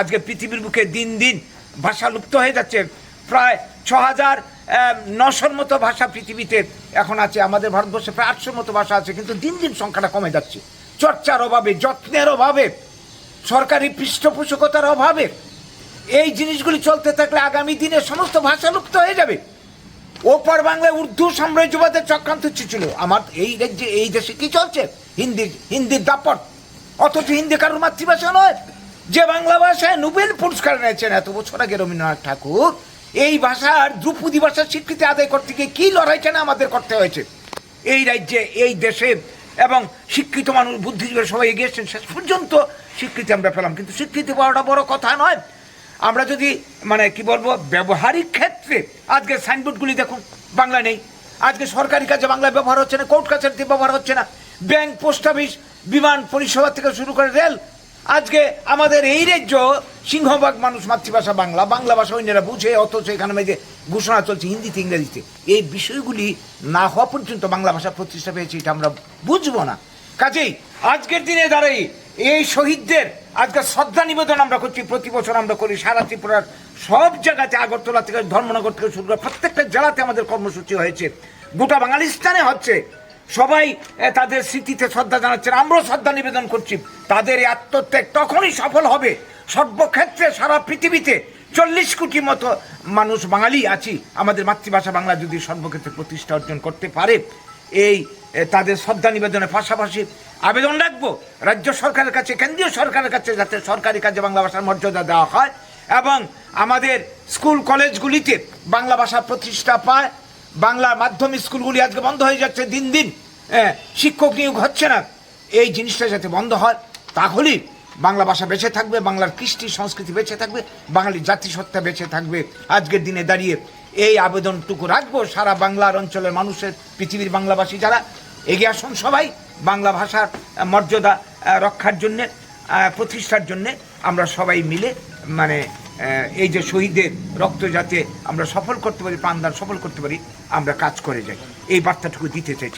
আজকে পৃথিবীর বুকে দিন দিন ভাষা লুপ্ত হয়ে যাচ্ছে। প্রায় ছ হাজার নশোর মতো ভাষা পৃথিবীতে এখন আছে। আমাদের ভারতবর্ষে প্রায় আটশোর মতো ভাষা আছে, কিন্তু দিন দিন সংখ্যাটা কমে যাচ্ছে। চর্চার অভাবে, যত্নের অভাবে, সরকারি পৃষ্ঠপোষকতার অভাবে, এই জিনিসগুলি চলতে থাকলে আগামী দিনে সমস্ত ভাষা লুপ্ত হয়ে যাবে। ওপার বাংলায় উর্দু সাম্রাজ্যবাদের চক্রান্ত ছিল আমার এই রাজ্যে, এই দেশে কি চলছে? হিন্দি হিন্দির দাপট। অথচ হিন্দি কারোর মাতৃভাষা নয়। যে বাংলা ভাষায় নোবেল পুরস্কার নিয়েছেন এত বছর আগে রবীন্দ্রনাথ ঠাকুর, এই ভাষার ধ্রুপদী ভাষার স্বীকৃতি আদায় করতে গিয়ে কী লড়াইটা না আমাদের করতে হয়েছে? এই রাজ্যে, এই দেশে এবং শিক্ষিত মানুষ, বুদ্ধিজীবীরা সবাই এগিয়েছেন শেষ পর্যন্ত স্বীকৃতি আমরা পেলাম। কিন্তু স্বীকৃতি পাওয়াটা বড় কথা নয়। আমরা যদি মানে কি বলব, ব্যবহারিক ক্ষেত্রে, আজকে সাইনবোর্ডগুলি দেখুন, বাংলা নেই। আজকে সরকারি কাজে বাংলা ব্যবহার হচ্ছে না, কোর্ট কাছারিতে ব্যবহার হচ্ছে না। ব্যাংক, পোস্ট অফিস, বিমান পরিষেবা থেকে শুরু করে রেল আজকে আমাদের এই রাজ্য সিংহভাগ মানুষ মাতৃভাষা বাংলা বাংলা ভাষা অন্যরা বুঝে, অথচ এখানে যে ঘোষণা চলছে, হিন্দিতে, ইংরেজিতে, এই বিষয়গুলি না হওয়া পর্যন্ত বাংলা ভাষা প্রতিষ্ঠা পেয়েছে, এটা আমরা বুঝব না। কাজেই আজকের দিনে দাঁড়াই, এই শহীদদের আজকে শ্রদ্ধা নিবেদন আমরা করছি, প্রতি বছর আমরা করি, সারা ত্রিপুরার সব জায়গাতে, আগরতলা থেকে ধর্মনগর থেকে শুরু করে প্রত্যেকটা জেলাতে আমাদের কর্মসূচি হয়েছে। গোটা বাঙালিস্তানে হচ্ছে সবাই তাদের স্মৃতিতে শ্রদ্ধা জানাচ্ছেন। আমরাও শ্রদ্ধা নিবেদন করছি। তাদের এই আত্মত্যাগ তখনই সফল হবে। সর্বক্ষেত্রে সারা পৃথিবীতে চল্লিশ কোটি মতো মানুষ বাঙালি আছি। আমাদের মাতৃভাষা বাংলা যদি সর্বক্ষেত্রে প্রতিষ্ঠা অর্জন করতে পারে, এই তাদের শ্রদ্ধা নিবেদনের পাশাপাশি আবেদন রাখব রাজ্য সরকারের কাছে, কেন্দ্রীয় সরকারের কাছে, যাতে সরকারি কাজে বাংলা ভাষার মর্যাদা দেওয়া হয় এবং আমাদের স্কুল কলেজগুলিতে বাংলা ভাষা প্রতিষ্ঠা পায়। বাংলা মাধ্যম স্কুলগুলি আজকে বন্ধ হয়ে যাচ্ছে দিন দিন। হ্যাঁ, শিক্ষক নিয়োগ হচ্ছে না। এই জিনিসটা যাতে বন্ধ হয় তাহলেই বাংলা ভাষা বেঁচে থাকবে বাংলার কৃষ্টি সংস্কৃতি বেঁচে থাকবে বাঙালি জাতিসত্তা বেঁচে থাকবে। আজকের দিনে দাঁড়িয়ে এই আবেদনটুকু রাখব। সারা বাংলার অঞ্চলের মানুষের পৃথিবীর বাংলাভাষী যারা এগিয়ে আসুন সবাই বাংলা ভাষার মর্যাদা রক্ষার জন্যে প্রতিষ্ঠার জন্যে আমরা সবাই মিলে মানে এই যে শহীদের রক্ত যাতে আমরা সফল করতে পারি, প্রাণদান সফল করতে পারি, আমরা কাজ করে যাই। এই বার্তাটুকু দিতে চাইছি।